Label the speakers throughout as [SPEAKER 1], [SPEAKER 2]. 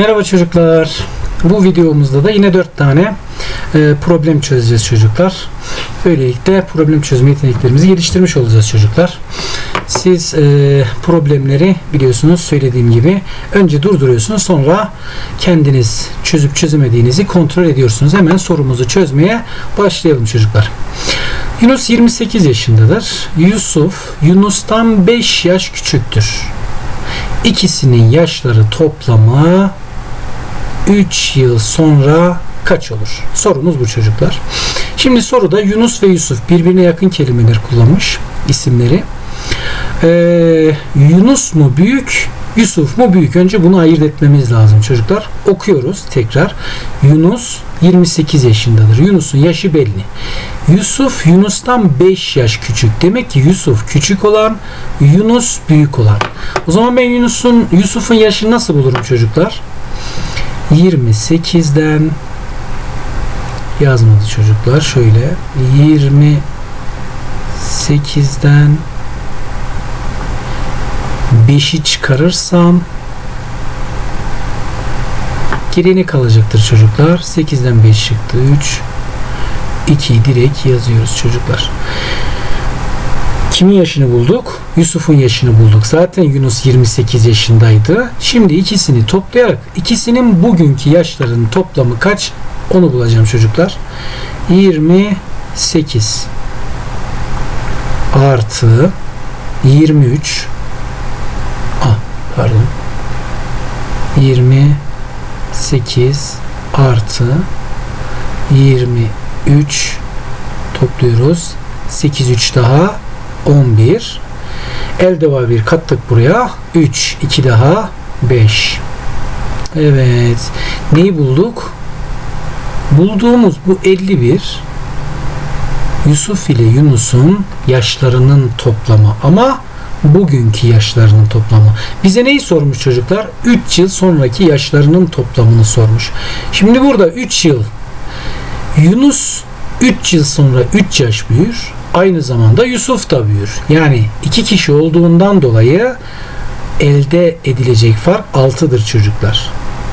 [SPEAKER 1] Merhaba çocuklar. Bu videomuzda da yine 4 tane e, problem çözeceğiz çocuklar. Böylelikle problem çözme yeteneklerimizi geliştirmiş olacağız çocuklar. Siz e, problemleri biliyorsunuz söylediğim gibi önce durduruyorsunuz sonra kendiniz çözüp çözemediğinizi kontrol ediyorsunuz. Hemen sorumuzu çözmeye başlayalım çocuklar. Yunus 28 yaşındadır. Yusuf Yunus'tan 5 yaş küçüktür. İkisinin yaşları toplamı 3 yıl sonra kaç olur? Sorumuz bu çocuklar. Şimdi soruda Yunus ve Yusuf birbirine yakın kelimeler kullanmış isimleri. Ee, Yunus mu büyük, Yusuf mu büyük? Önce bunu ayırt etmemiz lazım çocuklar. Okuyoruz tekrar. Yunus 28 yaşındadır. Yunus'un yaşı belli. Yusuf Yunus'tan 5 yaş küçük. Demek ki Yusuf küçük olan, Yunus büyük olan. O zaman ben Yunus'un Yusuf'un yaşını nasıl bulurum çocuklar? 28'den yazmadı çocuklar. Şöyle 28'den 5'i çıkarırsam geriye kalacaktır çocuklar? 8'den 5 çıktı. 3 2'yi direkt yazıyoruz çocuklar. Kimin yaşını bulduk? Yusuf'un yaşını bulduk. Zaten Yunus 28 yaşındaydı. Şimdi ikisini toplayarak ikisinin bugünkü yaşlarının toplamı kaç? Onu bulacağım çocuklar. 28 artı 23 ah pardon 28 artı 23 topluyoruz. 8 3 daha 11 elde var bir kattık buraya 3 2 daha 5 evet neyi bulduk bulduğumuz bu 51 Yusuf ile Yunus'un yaşlarının toplamı ama bugünkü yaşlarının toplamı. Bize neyi sormuş çocuklar? 3 yıl sonraki yaşlarının toplamını sormuş. Şimdi burada 3 yıl Yunus 3 yıl sonra 3 yaş büyür. Aynı zamanda Yusuf da büyür. Yani iki kişi olduğundan dolayı elde edilecek fark 6'dır çocuklar.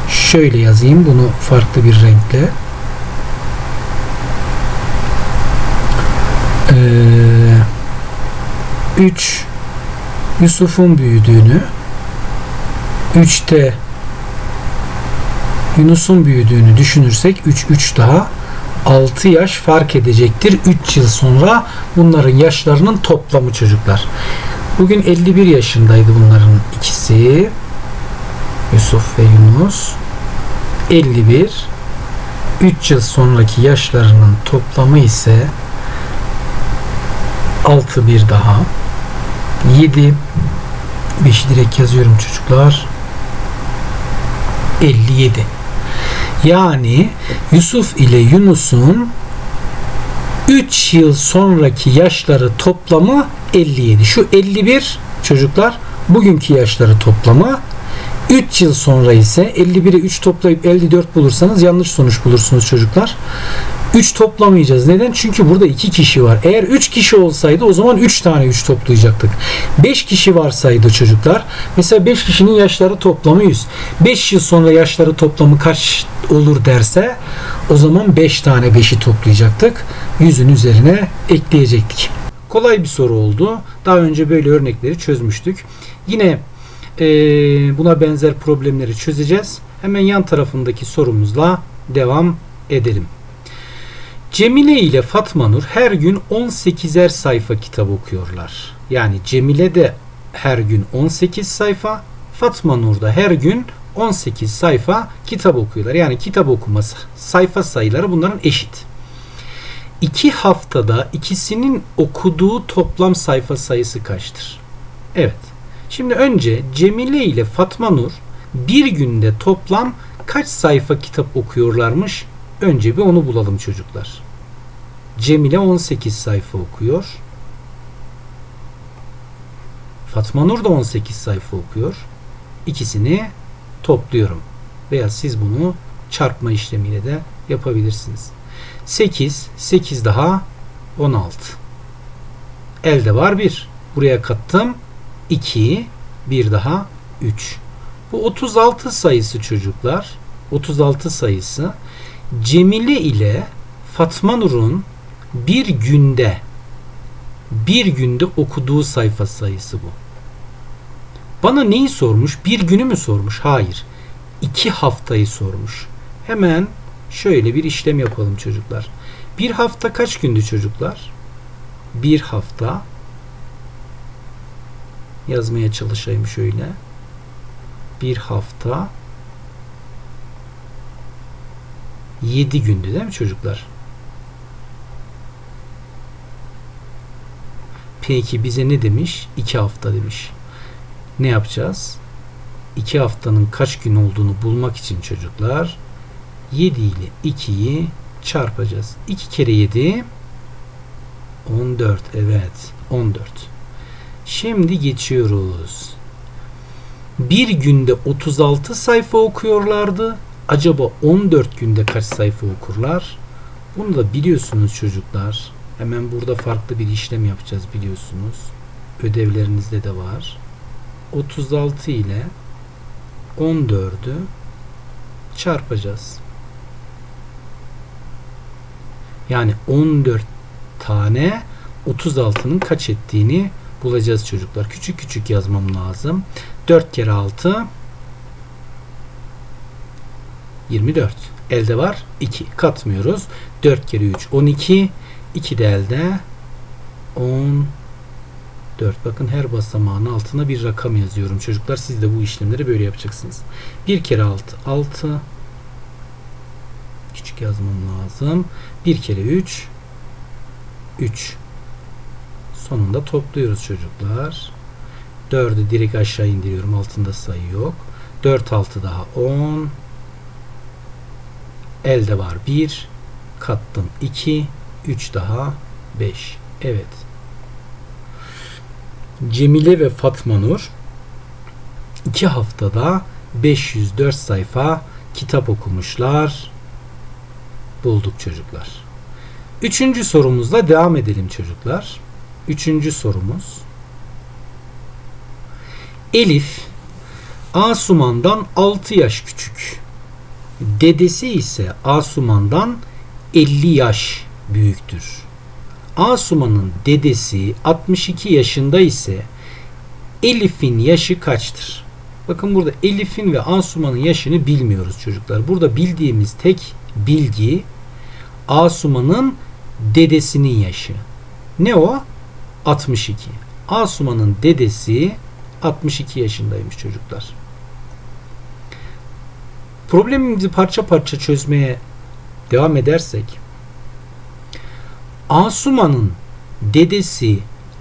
[SPEAKER 1] Şöyle yazayım bunu farklı bir renkle. Ee, 3 Yusuf'un büyüdüğünü 3'te Yunus'un büyüdüğünü düşünürsek 3 3 daha 6 yaş fark edecektir. 3 yıl sonra bunların yaşlarının toplamı çocuklar. Bugün 51 yaşındaydı bunların ikisi. Yusuf ve Yunus. 51 3 yıl sonraki yaşlarının toplamı ise 6 bir daha 7 5'i direkt yazıyorum çocuklar 57 yani Yusuf ile Yunus'un 3 yıl sonraki yaşları toplamı 57. Şu 51 çocuklar bugünkü yaşları toplamı 3 yıl sonra ise 51'e 3 toplayıp 54 bulursanız yanlış sonuç bulursunuz çocuklar. 3 toplamayacağız. Neden? Çünkü burada 2 kişi var. Eğer 3 kişi olsaydı o zaman 3 tane 3 toplayacaktık. 5 kişi varsaydı çocuklar. Mesela 5 kişinin yaşları toplamı 100. 5 yıl sonra yaşları toplamı kaç olur derse o zaman 5 tane 5'i toplayacaktık. 100'ün üzerine ekleyecektik. Kolay bir soru oldu. Daha önce böyle örnekleri çözmüştük. Yine e, buna benzer problemleri çözeceğiz. Hemen yan tarafındaki sorumuzla devam edelim. Cemile ile Fatma Nur her gün 18'er sayfa kitap okuyorlar. Yani Cemile de her gün 18 sayfa, Fatma Nur da her gün 18 sayfa kitap okuyorlar. Yani kitap okuması, sayfa sayıları bunların eşit. İki haftada ikisinin okuduğu toplam sayfa sayısı kaçtır? Evet. Şimdi önce Cemile ile Fatma Nur bir günde toplam kaç sayfa kitap okuyorlarmış? Önce bir onu bulalım çocuklar. Cemile 18 sayfa okuyor. Fatma Nur da 18 sayfa okuyor. İkisini topluyorum. Veya siz bunu çarpma işlemiyle de yapabilirsiniz. 8, 8 daha 16. Elde var 1. Buraya kattım. 2, 1 daha 3. Bu 36 sayısı çocuklar. 36 sayısı Cemile ile Fatma Nur'un bir günde bir günde okuduğu sayfa sayısı bu. Bana neyi sormuş? Bir günü mü sormuş? Hayır. İki haftayı sormuş. Hemen şöyle bir işlem yapalım çocuklar. Bir hafta kaç gündü çocuklar? Bir hafta yazmaya çalışayım şöyle. Bir hafta 7 gündü değil mi çocuklar? Peki bize ne demiş? 2 hafta demiş. Ne yapacağız? 2 haftanın kaç gün olduğunu bulmak için çocuklar 7 ile 2'yi çarpacağız. 2 kere 7 14 evet 14. Şimdi geçiyoruz. Bir günde 36 sayfa okuyorlardı. Acaba 14 günde kaç sayfa okurlar? Bunu da biliyorsunuz çocuklar. Hemen burada farklı bir işlem yapacağız biliyorsunuz. Ödevlerinizde de var. 36 ile 14'ü çarpacağız. Yani 14 tane 36'nın kaç ettiğini bulacağız çocuklar. Küçük küçük yazmam lazım. 4 kere 6 24. Elde var 2. Katmıyoruz. 4 kere 3 12. 2 de elde 10 4. Bakın her basamağın altına bir rakam yazıyorum çocuklar. Siz de bu işlemleri böyle yapacaksınız. 1 kere 6 6 Küçük yazmam lazım. 1 kere 3 3 Sonunda topluyoruz çocuklar. 4'ü direkt aşağı indiriyorum. Altında sayı yok. 4 6 daha 10 Elde var 1 kattım 2 3 daha 5 evet. Cemile ve Fatma Nur 2 haftada 504 sayfa kitap okumuşlar. Bulduk çocuklar. Üçüncü sorumuzla devam edelim çocuklar. Üçüncü sorumuz. Elif Asuman'dan 6 yaş küçük Dedesi ise Asuman'dan 50 yaş büyüktür. Asuman'ın dedesi 62 yaşında ise Elif'in yaşı kaçtır? Bakın burada Elif'in ve Asuman'ın yaşını bilmiyoruz çocuklar. Burada bildiğimiz tek bilgi Asuman'ın dedesinin yaşı. Ne o? 62. Asuman'ın dedesi 62 yaşındaymış çocuklar. Problemimizi parça parça çözmeye devam edersek Asuman'ın dedesi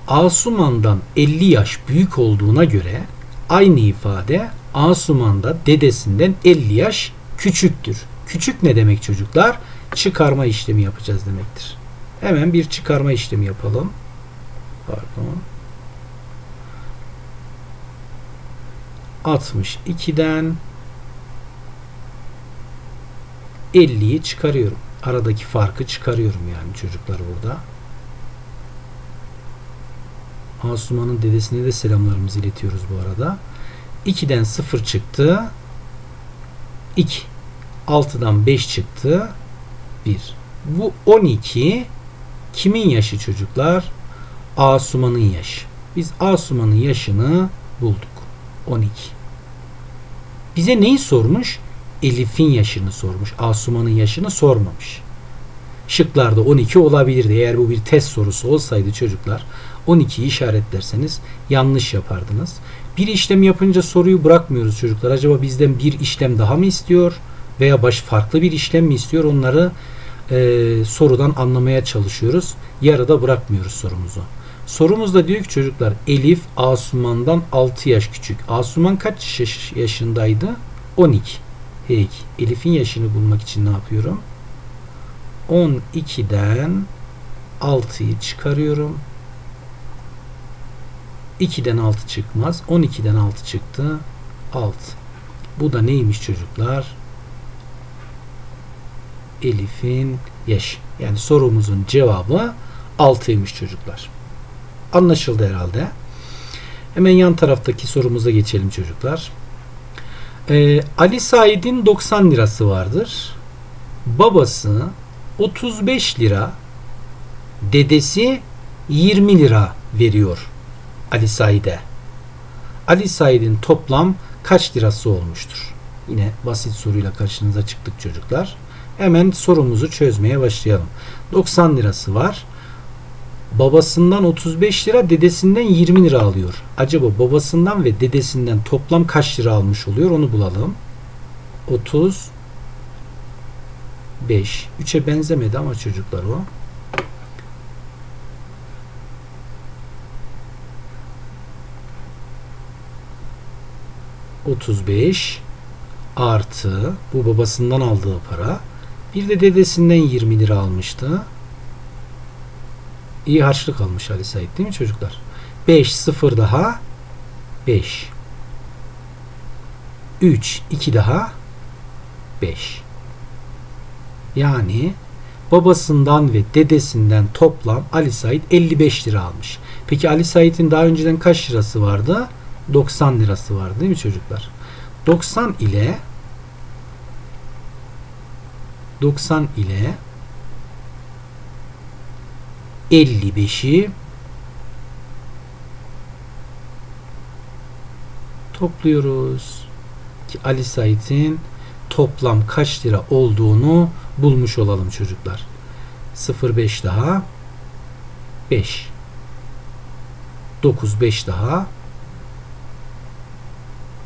[SPEAKER 1] Asuman'dan 50 yaş büyük olduğuna göre aynı ifade Asuman'da dedesinden 50 yaş küçüktür. Küçük ne demek çocuklar? Çıkarma işlemi yapacağız demektir. Hemen bir çıkarma işlemi yapalım. Pardon. 62'den 50'yi çıkarıyorum. Aradaki farkı çıkarıyorum yani çocuklar burada. Asuman'ın dedesine de selamlarımızı iletiyoruz bu arada. 2'den 0 çıktı. 2. 6'dan 5 çıktı. 1. Bu 12 kimin yaşı çocuklar? Asuman'ın yaşı. Biz Asuman'ın yaşını bulduk. 12. Bize neyi sormuş? Elif'in yaşını sormuş. Asuman'ın yaşını sormamış. Şıklarda 12 olabilirdi. Eğer bu bir test sorusu olsaydı çocuklar 12'yi işaretlerseniz yanlış yapardınız. Bir işlem yapınca soruyu bırakmıyoruz çocuklar. Acaba bizden bir işlem daha mı istiyor veya baş farklı bir işlem mi istiyor? Onları e, sorudan anlamaya çalışıyoruz. Yarıda bırakmıyoruz sorumuzu. Sorumuzda diyor ki çocuklar Elif Asuman'dan 6 yaş küçük. Asuman kaç yaş yaşındaydı? 12. Peki Elif'in yaşını bulmak için ne yapıyorum? 12'den 6'yı çıkarıyorum. 2'den 6 çıkmaz. 12'den 6 çıktı. 6. Bu da neymiş çocuklar? Elif'in yaşı. Yani sorumuzun cevabı 6'ymış çocuklar. Anlaşıldı herhalde. Hemen yan taraftaki sorumuza geçelim çocuklar. Ee, Ali Said'in 90 lirası vardır. Babası 35 lira, dedesi 20 lira veriyor Ali Said'e. Ali Said'in toplam kaç lirası olmuştur? Yine basit soruyla karşınıza çıktık çocuklar. Hemen sorumuzu çözmeye başlayalım. 90 lirası var. Babasından 35 lira, dedesinden 20 lira alıyor. Acaba babasından ve dedesinden toplam kaç lira almış oluyor? Onu bulalım. 30 5. 3'e benzemedi ama çocuklar o. Otuz beş artı bu babasından aldığı para bir de dedesinden 20 lira almıştı. İyi harçlık almış Ali Said değil mi çocuklar? 5 0 daha 5 3 2 daha 5 yani babasından ve dedesinden toplam Ali Said 55 lira almış. Peki Ali Said'in daha önceden kaç lirası vardı? 90 lirası vardı değil mi çocuklar? 90 ile 90 ile 55'i topluyoruz. Ki Ali Said'in toplam kaç lira olduğunu bulmuş olalım çocuklar. 0,5 daha 5 9 5 daha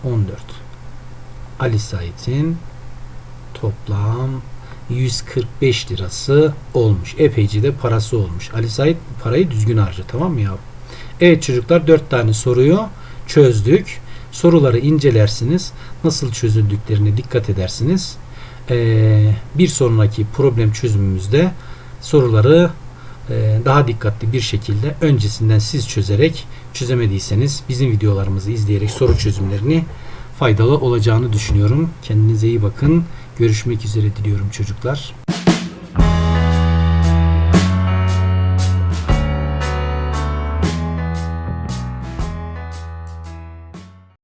[SPEAKER 1] 14 Ali Said'in toplam 145 lirası olmuş. Epeyce de parası olmuş. Ali Said parayı düzgün harcı tamam mı ya? Evet çocuklar 4 tane soruyu çözdük. Soruları incelersiniz. Nasıl çözüldüklerine dikkat edersiniz. Ee, bir sonraki problem çözümümüzde soruları e, daha dikkatli bir şekilde öncesinden siz çözerek çözemediyseniz bizim videolarımızı izleyerek soru çözümlerini faydalı olacağını düşünüyorum. Kendinize iyi bakın. Görüşmek üzere diliyorum çocuklar.